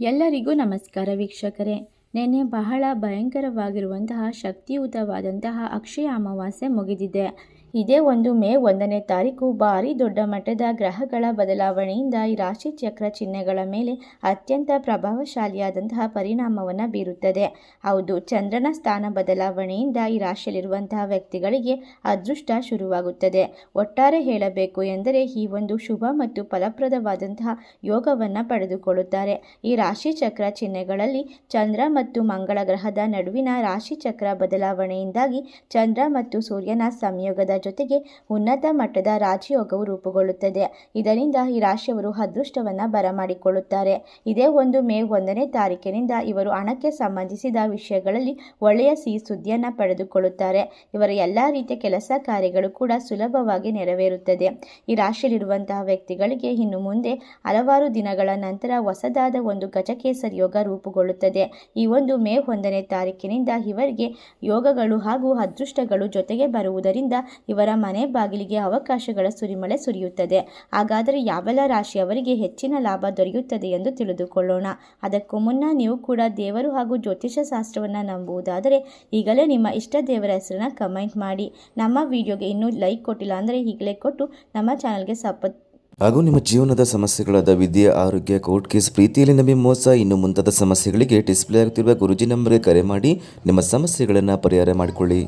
ಎಲ್ಲರಿಗೂ ನಮಸ್ಕಾರ ವೀಕ್ಷಕರೇ. ನಿನ್ನೆ ಬಹಳ ಭಯಂಕರವಾಗಿರುವಂತಹ ಶಕ್ತಿಯುತವಾದಂತಹ ಅಕ್ಷಯ ಅಮಾವಾಸ್ಯೆ ಮುಗಿದಿದೆ. ಇದೇ ಒಂದು ಮೇ ಒಂದನೇ ತಾರೀಕು ಭಾರಿ ದೊಡ್ಡ ಮಟ್ಟದ ಗ್ರಹಗಳ ಬದಲಾವಣೆಯಿಂದ ಈ ರಾಶಿ ಚಕ್ರ ಚಿಹ್ನೆಗಳ ಮೇಲೆ ಅತ್ಯಂತ ಪ್ರಭಾವಶಾಲಿಯಾದಂತಹ ಪರಿಣಾಮವನ್ನು ಬೀರುತ್ತದೆ. ಹೌದು, ಚಂದ್ರನ ಸ್ಥಾನ ಬದಲಾವಣೆಯಿಂದ ಈ ರಾಶಿಯಲ್ಲಿರುವಂತಹ ವ್ಯಕ್ತಿಗಳಿಗೆ ಅದೃಷ್ಟ ಶುರುವಾಗುತ್ತದೆ. ಒಟ್ಟಾರೆ ಹೇಳಬೇಕು ಎಂದರೆ ಈ ಒಂದು ಶುಭ ಮತ್ತು ಫಲಪ್ರದವಾದಂತಹ ಯೋಗವನ್ನು ಪಡೆದುಕೊಳ್ಳುತ್ತಾರೆ. ಈ ರಾಶಿ ಚಕ್ರ ಚಿಹ್ನೆಗಳಲ್ಲಿ ಚಂದ್ರ ಮತ್ತು ಮಂಗಳ ಗ್ರಹದ ನಡುವಿನ ರಾಶಿ ಚಕ್ರ ಬದಲಾವಣೆಯಿಂದಾಗಿ ಚಂದ್ರ ಮತ್ತು ಸೂರ್ಯನ ಸಂಯೋಗದ ಜೊತೆಗೆ ಉನ್ನತ ಮಟ್ಟದ ರಾಜಯೋಗವು ರೂಪುಗೊಳ್ಳುತ್ತದೆ. ಇದರಿಂದ ಈ ರಾಶಿಯವರು ಅದೃಷ್ಟವನ್ನು ಬರಮಾಡಿಕೊಳ್ಳುತ್ತಾರೆ. ಇದೇ ಒಂದು ಮೇ ಒಂದನೇ ತಾರೀಕಿನಿಂದ ಇವರು ಹಣಕ್ಕೆ ಸಂಬಂಧಿಸಿದ ವಿಷಯಗಳಲ್ಲಿ ಒಳ್ಳೆಯ ಸಿಹಿ ಸುದ್ದಿಯನ್ನು ಪಡೆದುಕೊಳ್ಳುತ್ತಾರೆ. ಇವರ ಎಲ್ಲ ರೀತಿಯ ಕೆಲಸ ಕಾರ್ಯಗಳು ಕೂಡ ಸುಲಭವಾಗಿ ನೆರವೇರುತ್ತದೆ. ಈ ರಾಶಿಯಲ್ಲಿರುವಂತಹ ವ್ಯಕ್ತಿಗಳಿಗೆ ಇನ್ನು ಮುಂದೆ ಹಲವಾರು ದಿನಗಳ ನಂತರ ಹೊಸದಾದ ಒಂದು ಗಜಕೇಸರಿ ಯೋಗ ರೂಪುಗೊಳ್ಳುತ್ತದೆ. ಈ ಒಂದು ಮೇ ಒಂದನೇ ತಾರೀಕಿನಿಂದ ಇವರಿಗೆ ಯೋಗಗಳು ಹಾಗೂ ಅದೃಷ್ಟಗಳು ಜೊತೆಗೆ ಬರುವುದರಿಂದ ಇವರ ಮನೆ ಬಾಗಿಲಿಗೆ ಅವಕಾಶಗಳ ಸುರಿಮಳೆ ಸುರಿಯುತ್ತದೆ. ಹಾಗಾದರೆ ಯಾವೆಲ್ಲ ರಾಶಿಯವರಿಗೆ ಹೆಚ್ಚಿನ ಲಾಭ ದೊರೆಯುತ್ತದೆ ಎಂದು ತಿಳಿದುಕೊಳ್ಳೋಣ. ಅದಕ್ಕೂ ಮುನ್ನ ನೀವು ಕೂಡ ದೇವರು ಹಾಗೂ ಜ್ಯೋತಿಷ ಶಾಸ್ತ್ರವನ್ನು ನಂಬುವುದಾದರೆ ಈಗಲೇ ನಿಮ್ಮ ಇಷ್ಟ ದೇವರ ಹೆಸರನ್ನ ಕಮೆಂಟ್ ಮಾಡಿ. ನಮ್ಮ ವಿಡಿಯೋಗೆ ಇನ್ನೂ ಲೈಕ್ ಕೊಟ್ಟಿಲ್ಲ ಅಂದರೆ ಈಗಲೇ ಕೊಟ್ಟು ನಮ್ಮ ಚಾನಲ್ಗೆ ಸಪ ಹಾಗೂ ನಿಮ್ಮ ಜೀವನದ ಸಮಸ್ಯೆಗಳಾದ ವಿದ್ಯೆ, ಆರೋಗ್ಯ ಕೋರ್ಟ್ ಕೇಸ್ ಪ್ರೀತಿಯಲ್ಲಿ ನಂಬಿ ಮೋಸ, ಇನ್ನು ಮುಂತಾದ ಸಮಸ್ಯೆಗಳಿಗೆ ಡಿಸ್ಪ್ಲೇ ಆಗುತ್ತಿರುವ ಗುರುಜಿ ನಂಬರ್ಗೆ ಕರೆ ಮಾಡಿ ನಿಮ್ಮ ಸಮಸ್ಯೆಗಳನ್ನು ಪರಿಹಾರ ಮಾಡಿಕೊಳ್ಳಿ.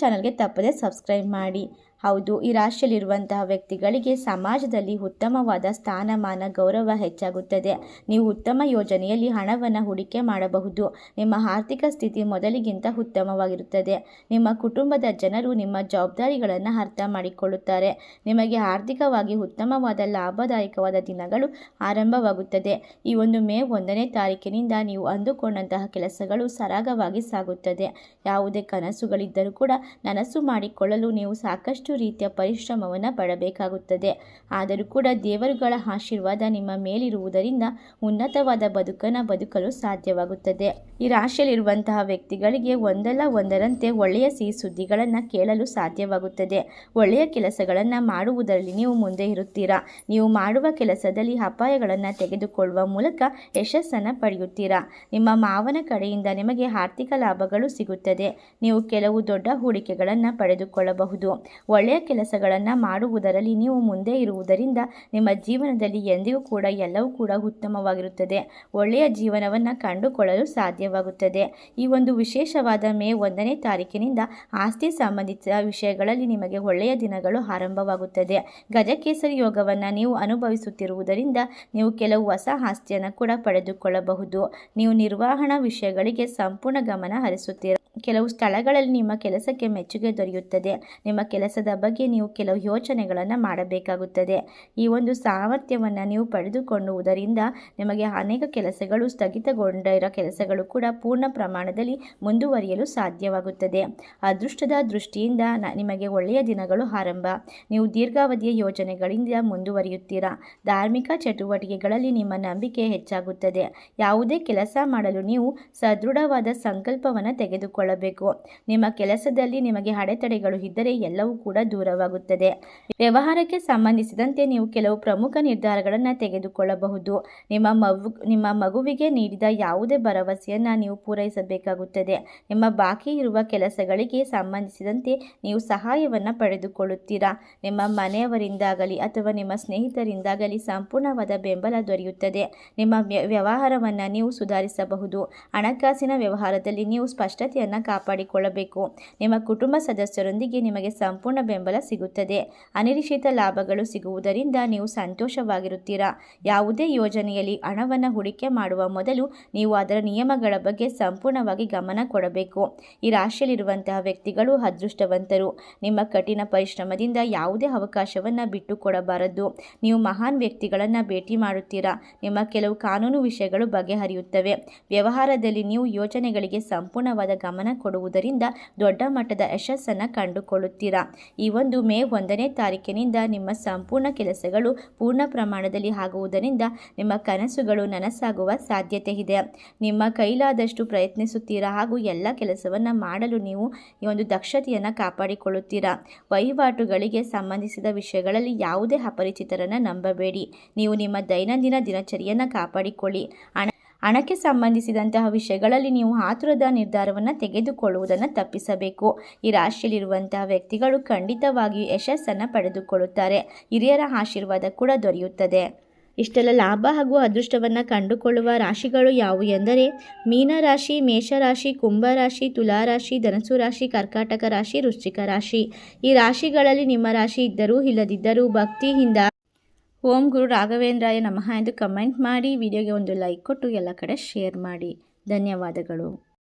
ಚಾನಲ್ಗೆ ತಪ್ಪದೆ ಸಬ್ಸ್ಕ್ರೈಬ್ ಮಾಡಿ. ಹೌದು, ಈ ರಾಶಿಯಲ್ಲಿರುವಂತಹ ವ್ಯಕ್ತಿಗಳಿಗೆ ಸಮಾಜದಲ್ಲಿ ಉತ್ತಮವಾದ ಸ್ಥಾನಮಾನ, ಗೌರವ ಹೆಚ್ಚಾಗುತ್ತದೆ. ನೀವು ಉತ್ತಮ ಯೋಜನೆಯಲ್ಲಿ ಹಣವನ್ನು ಹೂಡಿಕೆ ಮಾಡಬಹುದು. ನಿಮ್ಮ ಆರ್ಥಿಕ ಸ್ಥಿತಿ ಮೊದಲಿಗಿಂತ ಉತ್ತಮವಾಗಿರುತ್ತದೆ. ನಿಮ್ಮ ಕುಟುಂಬದ ಜನರು ನಿಮ್ಮ ಜವಾಬ್ದಾರಿಗಳನ್ನು ಅರ್ಥ ಮಾಡಿಕೊಳ್ಳುತ್ತಾರೆ. ನಿಮಗೆ ಆರ್ಥಿಕವಾಗಿ ಉತ್ತಮವಾದ, ಲಾಭದಾಯಕವಾದ ದಿನಗಳು ಆರಂಭವಾಗುತ್ತದೆ. ಈ ಒಂದು ಮೇ ಒಂದನೇ ತಾರೀಕಿನಿಂದ ನೀವು ಅಂದುಕೊಂಡಂತಹ ಕೆಲಸಗಳು ಸರಾಗವಾಗಿ ಸಾಗುತ್ತದೆ. ಯಾವುದೇ ಕನಸುಗಳಿದ್ದರೂ ಕೂಡ ನನಸು ಮಾಡಿಕೊಳ್ಳಲು ನೀವು ಸಾಕಷ್ಟು ರೀತಿಯ ಪರಿಶ್ರಮವನ್ನು ಪಡಬೇಕಾಗುತ್ತದೆ. ಆದರೂ ಕೂಡ ದೇವರುಗಳ ಆಶೀರ್ವಾದ ನಿಮ್ಮ ಮೇಲಿರುವುದರಿಂದ ಉನ್ನತವಾದ ಬದುಕನ್ನು ಬದುಕಲು ಸಾಧ್ಯವಾಗುತ್ತದೆ. ಈ ರಾಶಿಯಲ್ಲಿರುವಂತಹ ವ್ಯಕ್ತಿಗಳಿಗೆ ಒಂದಲ್ಲ ಒಂದರಂತೆ ಒಳ್ಳೆಯ ಸಿಹಿ ಸುದ್ದಿಗಳನ್ನು ಕೇಳಲು ಸಾಧ್ಯವಾಗುತ್ತದೆ. ಒಳ್ಳೆಯ ಕೆಲಸಗಳನ್ನು ಮಾಡುವುದರಲ್ಲಿ ನೀವು ಮುಂದೆ ಇರುತ್ತೀರಾ? ನೀವು ಮಾಡುವ ಕೆಲಸದಲ್ಲಿ ಅಪಾಯಗಳನ್ನು ತೆಗೆದುಕೊಳ್ಳುವ ಮೂಲಕ ಯಶಸ್ಸನ್ನು ಪಡೆಯುತ್ತೀರಾ? ನಿಮ್ಮ ಮಾವನ ಕಡೆಯಿಂದ ನಿಮಗೆ ಆರ್ಥಿಕ ಲಾಭಗಳು ಸಿಗುತ್ತದೆ. ನೀವು ಕೆಲವು ದೊಡ್ಡ ಹೂಡಿಕೆಗಳನ್ನು ಪಡೆದುಕೊಳ್ಳಬಹುದು. ಒಳ್ಳೆಯ ಕೆಲಸಗಳನ್ನು ಮಾಡುವುದರಲ್ಲಿ ನೀವು ಮುಂದೆ ಇರುವುದರಿಂದ ನಿಮ್ಮ ಜೀವನದಲ್ಲಿ ಎಂದಿಗೂ ಕೂಡ ಎಲ್ಲವೂ ಕೂಡ ಉತ್ತಮವಾಗಿರುತ್ತದೆ. ಒಳ್ಳೆಯ ಜೀವನವನ್ನು ಕಂಡುಕೊಳ್ಳಲು ಸಾಧ್ಯವಾಗುತ್ತದೆ. ಈ ಒಂದು ವಿಶೇಷವಾದ ಮೇ ಒಂದನೇ ತಾರೀಕಿನಿಂದ ಆಸ್ತಿ ಸಂಬಂಧಿತ ವಿಷಯಗಳಲ್ಲಿ ನಿಮಗೆ ಒಳ್ಳೆಯ ದಿನಗಳು ಆರಂಭವಾಗುತ್ತದೆ. ಗಜಕೇಸರಿ ಯೋಗವನ್ನು ನೀವು ಅನುಭವಿಸುತ್ತಿರುವುದರಿಂದ ನೀವು ಕೆಲವು ಹೊಸ ಆಸ್ತಿಯನ್ನು ಕೂಡ ಪಡೆದುಕೊಳ್ಳಬಹುದು. ನೀವು ನಿರ್ವಹಣಾ ವಿಷಯಗಳಿಗೆ ಸಂಪೂರ್ಣ ಗಮನ ಹರಿಸುತ್ತೀರ. ಕೆಲವು ಸ್ಥಳಗಳಲ್ಲಿ ನಿಮ್ಮ ಕೆಲಸಕ್ಕೆ ಮೆಚ್ಚುಗೆ ದೊರೆಯುತ್ತದೆ. ನಿಮ್ಮ ಕೆಲಸದ ಬಗ್ಗೆ ನೀವು ಕೆಲವು ಯೋಚನೆಗಳನ್ನು ಮಾಡಬೇಕಾಗುತ್ತದೆ. ಈ ಒಂದು ಸಾಮರ್ಥ್ಯವನ್ನು ನೀವು ಪಡೆದುಕೊಳ್ಳುವುದರಿಂದ ನಿಮಗೆ ಅನೇಕ ಕೆಲಸಗಳು ಸ್ಥಗಿತಗೊಂಡಿರೋ ಕೆಲಸಗಳು ಕೂಡ ಪೂರ್ಣ ಪ್ರಮಾಣದಲ್ಲಿ ಮುಂದುವರಿಯಲು ಸಾಧ್ಯವಾಗುತ್ತದೆ. ಅದೃಷ್ಟದ ದೃಷ್ಟಿಯಿಂದ ನಿಮಗೆ ಒಳ್ಳೆಯ ದಿನಗಳು ಆರಂಭ. ನೀವು ದೀರ್ಘಾವಧಿಯ ಯೋಜನೆಗಳಿಂದ ಮುಂದುವರಿಯುತ್ತೀರಾ? ಧಾರ್ಮಿಕ ಚಟುವಟಿಕೆಗಳಲ್ಲಿ ನಿಮ್ಮ ನಂಬಿಕೆ ಹೆಚ್ಚಾಗುತ್ತದೆ. ಯಾವುದೇ ಕೆಲಸ ಮಾಡಲು ನೀವು ಸದೃಢವಾದ ಸಂಕಲ್ಪವನ್ನು ತೆಗೆದುಕೊಳ್ಳಬೇಕು. ನಿಮ್ಮ ಕೆಲಸದಲ್ಲಿ ನಿಮಗೆ ಅಡೆತಡೆಗಳು ಇದ್ದರೆ ಎಲ್ಲವೂ ಕೂಡ ದೂರವಾಗುತ್ತದೆ. ವ್ಯವಹಾರಕ್ಕೆ ಸಂಬಂಧಿಸಿದಂತೆ ನೀವು ಕೆಲವು ಪ್ರಮುಖ ನಿರ್ಧಾರಗಳನ್ನು ತೆಗೆದುಕೊಳ್ಳಬಹುದು. ನಿಮ್ಮ ಮಗು, ನಿಮ್ಮ ಮಗುವಿಗೆ ನೀಡಿದ ಯಾವುದೇ ಭರವಸೆಯನ್ನು ನೀವು ಪೂರೈಸಬೇಕಾಗುತ್ತದೆ. ನಿಮ್ಮ ಬಾಕಿ ಇರುವ ಕೆಲಸಗಳಿಗೆ ಸಂಬಂಧಿಸಿದಂತೆ ನೀವು ಸಹಾಯವನ್ನು ಪಡೆದುಕೊಳ್ಳುತ್ತೀರಾ? ನಿಮ್ಮ ಮನೆಯವರಿಂದಾಗಲಿ ಅಥವಾ ನಿಮ್ಮ ಸ್ನೇಹಿತರಿಂದಾಗಲಿ ಸಂಪೂರ್ಣವಾದ ಬೆಂಬಲ ದೊರೆಯುತ್ತದೆ. ನಿಮ್ಮ ವ್ಯ- ವ್ಯವಹಾರವನ್ನು ನೀವು ಸುಧಾರಿಸಬಹುದು. ಹಣಕಾಸಿನ ವ್ಯವಹಾರದಲ್ಲಿ ನೀವು ಸ್ಪಷ್ಟತೆಯನ್ನು ಕಾಪಾಡಿಕೊಳ್ಳಬೇಕು. ನಿಮ್ಮ ಕುಟುಂಬ ಸದಸ್ಯರೊಂದಿಗೆ ನಿಮಗೆ ಸಂಪೂರ್ಣ ಬೆಂಬಲ ಸಿಗುತ್ತದೆ. ಅನಿರೀಕ್ಷಿತ ಲಾಭಗಳು ಸಿಗುವುದರಿಂದ ನೀವು ಸಂತೋಷವಾಗಿರುತ್ತೀರಾ? ಯಾವುದೇ ಯೋಜನೆಯಲ್ಲಿ ಹಣವನ್ನು ಹೂಡಿಕೆ ಮಾಡುವ ಮೊದಲು ನೀವು ಅದರ ನಿಯಮಗಳ ಬಗ್ಗೆ ಸಂಪೂರ್ಣವಾಗಿ ಗಮನ ಕೊಡಬೇಕು. ಈ ರಾಶಿಯಲ್ಲಿರುವಂತಹ ವ್ಯಕ್ತಿಗಳು ಅದೃಷ್ಟವಂತರು. ನಿಮ್ಮ ಕಠಿಣ ಪರಿಶ್ರಮದಿಂದ ಯಾವುದೇ ಅವಕಾಶವನ್ನು ಬಿಟ್ಟು ಕೊಡಬಾರದು ನೀವು ಮಹಾನ್ ವ್ಯಕ್ತಿಗಳನ್ನು ಭೇಟಿ ಮಾಡುತ್ತೀರಾ? ನಿಮ್ಮ ಕೆಲವು ಕಾನೂನು ವಿಷಯಗಳು ಬಗೆಹರಿಯುತ್ತವೆ. ವ್ಯವಹಾರದಲ್ಲಿ ನೀವು ಯೋಜನೆಗಳಿಗೆ ಸಂಪೂರ್ಣವಾದ ಗಮನ ಕೊಡುವುದರಿಂದ ದೊಡ್ಡ ಮಟ್ಟದ ಯಶಸ್ಸನ್ನು ಕಂಡುಕೊಳ್ಳುತ್ತೀರಾ? ಈ ಒಂದು ಮೇ ಒಂದನೇ ತಾರೀಕಿನಿಂದ ನಿಮ್ಮ ಸಂಪೂರ್ಣ ಕೆಲಸಗಳು ಪೂರ್ಣ ಪ್ರಮಾಣದಲ್ಲಿ ಆಗುವುದರಿಂದ ನಿಮ್ಮ ಕನಸುಗಳು ನನಸಾಗುವ ಸಾಧ್ಯತೆ ಇದೆ. ನಿಮ್ಮ ಕೈಲಾದಷ್ಟು ಪ್ರಯತ್ನಿಸುತ್ತೀರಾ ಹಾಗೂ ಎಲ್ಲ ಕೆಲಸವನ್ನು ಮಾಡಲು ನೀವು ಈ ಒಂದು ದಕ್ಷತೆಯನ್ನು ಕಾಪಾಡಿಕೊಳ್ಳುತ್ತೀರಾ? ವಹಿವಾಟುಗಳಿಗೆ ಸಂಬಂಧಿಸಿದ ವಿಷಯಗಳಲ್ಲಿ ಯಾವುದೇ ಅಪರಿಚಿತರನ್ನು ನಂಬಬೇಡಿ. ನೀವು ನಿಮ್ಮ ದೈನಂದಿನ ದಿನಚರಿಯನ್ನು ಕಾಪಾಡಿಕೊಳ್ಳಿ. ಹಣಕ್ಕೆ ಸಂಬಂಧಿಸಿದಂತಹ ವಿಷಯಗಳಲ್ಲಿ ನೀವು ಆತುರದ ನಿರ್ಧಾರವನ್ನು ತೆಗೆದುಕೊಳ್ಳುವುದನ್ನು ತಪ್ಪಿಸಬೇಕು. ಈ ರಾಶಿಯಲ್ಲಿರುವಂತಹ ವ್ಯಕ್ತಿಗಳು ಖಂಡಿತವಾಗಿಯೂ ಯಶಸ್ಸನ್ನು ಪಡೆದುಕೊಳ್ಳುತ್ತಾರೆ. ಹಿರಿಯರ ಆಶೀರ್ವಾದ ಕೂಡ ದೊರೆಯುತ್ತದೆ. ಇಷ್ಟೆಲ್ಲ ಲಾಭ ಹಾಗೂ ಅದೃಷ್ಟವನ್ನು ಕಂಡುಕೊಳ್ಳುವ ರಾಶಿಗಳು ಯಾವುವು ಎಂದರೆ ಮೀನರಾಶಿ ಮೇಷರಾಶಿ ಕುಂಭರಾಶಿ ತುಲಾರಾಶಿ ಧನಸು ರಾಶಿ ಕರ್ಕಾಟಕ ರಾಶಿ, ವೃಶ್ಚಿಕ ರಾಶಿ. ಈ ರಾಶಿಗಳಲ್ಲಿ ನಿಮ್ಮ ರಾಶಿ ಇದ್ದರೂ, ಇಲ್ಲದಿದ್ದರೂ ಭಕ್ತಿಯಿಂದ ಓಂ ಗುರು ರಾಘವೇಂದ್ರಾಯ ನಮಃ ಎಂದು ಕಮೆಂಟ್ ಮಾಡಿ, ವಿಡಿಯೋಗೆ ಒಂದು ಲೈಕ್ ಕೊಟ್ಟು ಎಲ್ಲ ಕಡೆ ಶೇರ್ ಮಾಡಿ. ಧನ್ಯವಾದಗಳು.